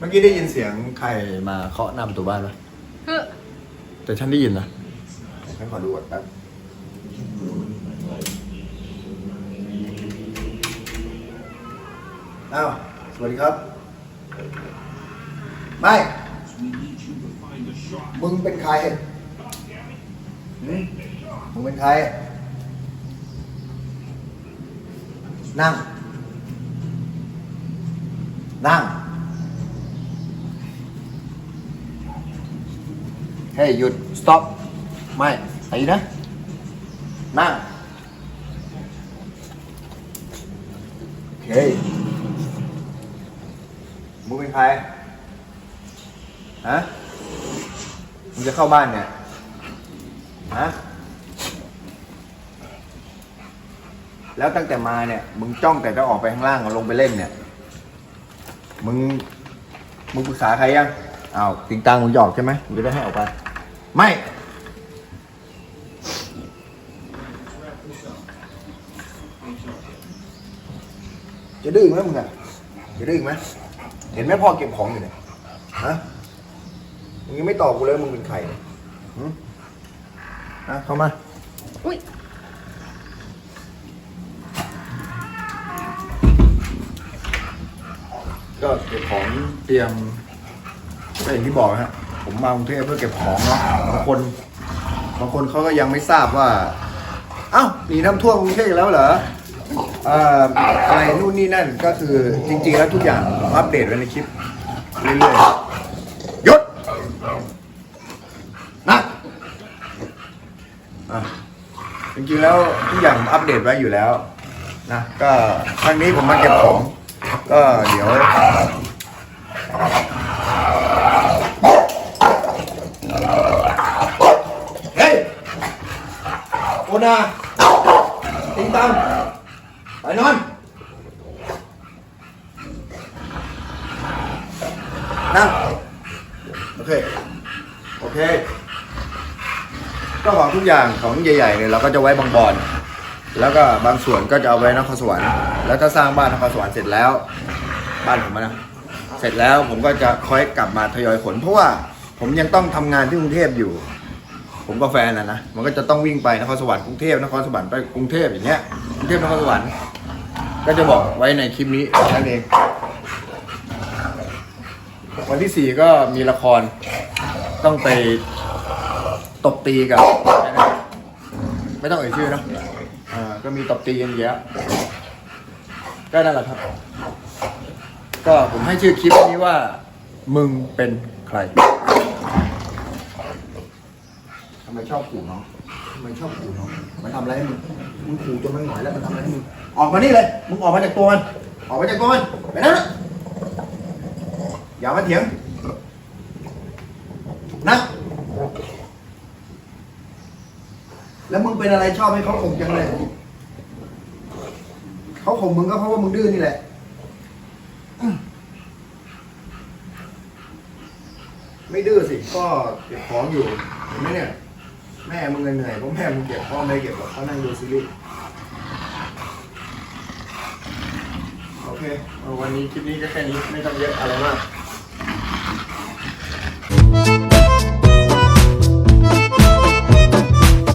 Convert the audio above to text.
เมื่อกี้ได้ยินเสียงใครมาเคาะหน้าประตูบ้านไหมเฮ้อแต่ฉันได้ยินนะฉันขอดูก่อนแป๊บอ้าวสวัสดีครับ ไม่ มึงเป็นใครหืมมึงเป็นใคร นั่ง นั่ง เฮ้ยหยุด stop ไม่ไอ้นะ นั่ง โอเค มึงเป็นใคร ฮะ มึงจะเข้าบ้านเนี่ย ฮะ แล้วตั้งแต่มาเนี่ย มึงจ้องแต่จะออกไปข้างล่างลงไปเล่นเนี่ย มึง มึงปรึกษาใครยัง อ้าวติงตังมึงหยอกใช่ไหมมึงจะได้ให้ออกไป ไม่ จะดื้ออีกไหมมึงอะจะดื้ออีกไหมเห็นไหมพ่อเก็บของอยู่เนี่ยฮะมึงยังไม่ตอบกูเลยว่ามึงเป็นใครเนี่ยหึฮะเข้ามาอุ้ยก็เก็บของเตรียม ก็อย่างที่บอกฮะผมมากรุงเทพเพื่อเก็บของเนาะบางคนบางคนเขาก็ยังไม่ทราบว่าเอ้าหนีน้ำท่วมกรุงเทพแล้วเหรอเอ่ออะไรนู่นนี่นั่นก็คือจริงๆแล้วทุกอย่างผมอัปเดตไว้ในคลิปเรื่อยๆหยุดนะอะจริงๆแล้วทุกอย่างผมอัปเดตไว้อยู่แล้วนะก็ครั้งนี้ผมมาเก็บของ ก็เดี๋ยว เฮ้ยโอ นาติงตังไปนอนนั่งโอเค โอเค ก็ของทุกอย่างของใหญ่ๆเนี่ยเราก็จะไว้บางบอน แล้วก็บางส่วนก็จะเอาไว้นครสวรรค์ แล้วถ้าสร้างบ้านนครสวรรค์เสร็จแล้ว บ้านผมนะ เสร็จแล้วผมก็จะค่อยกลับมาทยอยขน เพราะว่าผมยังต้องทำงานที่กรุงเทพอยู่ ผมกับแฟนนะนะมันก็จะต้องวิ่งไปนครสวรรค์กรุงเทพนครสวรรค์ไปกรุงเทพอย่างเงี้ยกรุงเทพนครสวรรค์ก็จะบอกไว้ในคลิปนี้แค่นั้นเอง วันที่สี่ก็มีละครต้องไปตบตีกับ ไม่ต้องเอ่ยชื่อเนะอ่าก็มีตบตีกันเยอะก็นั่นแหละครับ ก็ผมให้ชื่อคลิปนี้ว่า มึงเป็นใครำไมชอบขู่น้องทำไมชอบขู่น้อง มันทำอะไรให้มึง มึงขู่จนมันหงอยแล้วมันทำอะไรให้มึง ออกมานี่เลย มึงออกมาจากตัวมัน ออกมาจากตัวมัน ไปนั่นนะอย่ามาเถียง นะ แล้วมึงเป็นอะไรชอบให้เขาข่มจังเลย เขาข่มมึงก็เพราะว่ามึงดื้อนี่แหละไม่ดื้อสิ ก็เก็บของอยู่ เห็นไหมเนี่ย แม่มึงเหนื่อยเพราะแม่มึงเก็บพ่อไม่เก็บหรอกเขานั่งดูซีรีส์โอเคเอาวันนี้คลิปนี้ก็แค่นี้ไม่ต้องเยอะอะไรมาก